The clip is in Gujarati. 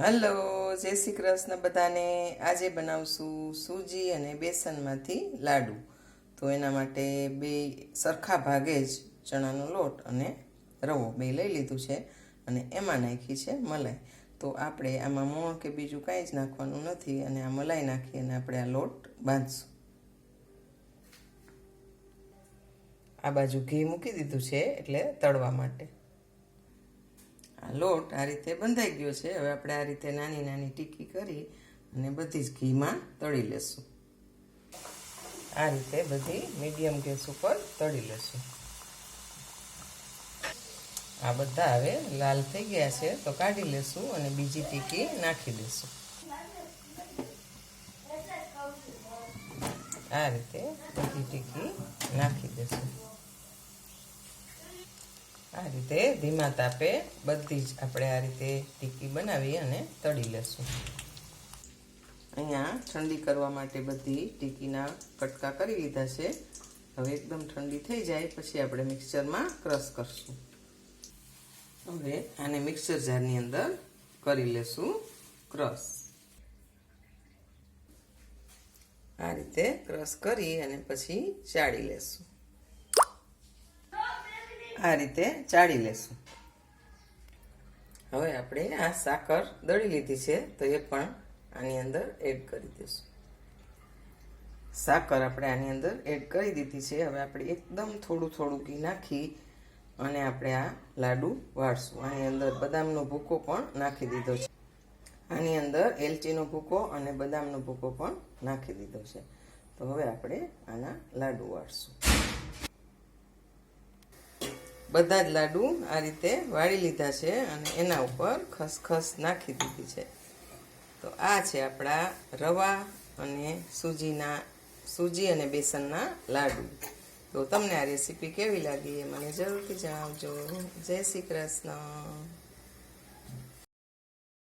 હલો, જય શ્રી કૃષ્ણ બધાને. આજે બનાવશું સૂજી અને બેસનમાંથી લાડુ. તો એના માટે બે સરખા ભાગે જ ચણાનો લોટ અને રવો બે લઈ લીધું છે અને એમાં નાખી છે મલાઈ. તો આપણે આમાં મોણ કે બીજું કાંઈ જ નાખવાનું નથી અને આ મલાઈ નાખી અને આપણે આ લોટ બાંધશું. આ બાજુ ઘી મૂકી દીધું છે એટલે તળવા માટે. આ લોટ આ રીતે બંધાઈ ગયો છે. હવે આપણે આ રીતે નાની નાની ટીકી કરી અને બધી જ ઘીમાં તળી લેશું. આ રીતે બધી મીડિયમ ગેસ ઉપર તળી લેશું. આ બધા હવે લાલ થઈ ગયા છે તો કાઢી લેશું અને બીજી ટીકી નાખી દેશું. આ રીતે બધી ટીકી નાખી દેશું. આ રીતે ધીમા તાપે બધી જ આપણે આ રીતે ટીકી બનાવી અને તળી લઈશું અહીંયા ઠંડી કરવા માટે બધી ટીકીના કટકા કરી લીધા છે. હવે એકદમ ઠંડી થઈ જાય પછી આપણે મિક્સરમાં ક્રશ કરશું. હવે આને મિક્સર જારની અંદર કરી લેશું ક્રશ. આ રીતે ક્રશ કરી અને પછી ચાળી લેશું. આ રીતે ચાળી લેશું. હવે આપણે આ સાકર દળી લીધી છે, તો એ પણ આની અંદર એડ કરી દઈશું. સાકર આપણે આની અંદર એડ કરી દીધી છે, હવે આપણે એકદમ થોડું થોડું ઘી નાખી અને આપણે આ લાડુ વાળશું. આની અંદર બદામનો ભૂકો પણ નાખી દીધો છે. આની અંદર એલચીનો ભૂકો અને બદામનો ભૂકો પણ નાખી દીધો છે. તો હવે આપણે આના લાડુ વાળશું. બધા જ લાડુ આ રીતે વાળી લીધા છે અને એના ઉપર ખસખસ નાખી દીધી છે. તો આ છે આપણા રવા અને સૂજીના, સૂજી અને બેસનના લાડુ. તો તમને આ રેસીપી કેવી લાગી એ મને જરૂરથી જણાવજો. જય શ્રી કૃષ્ણ.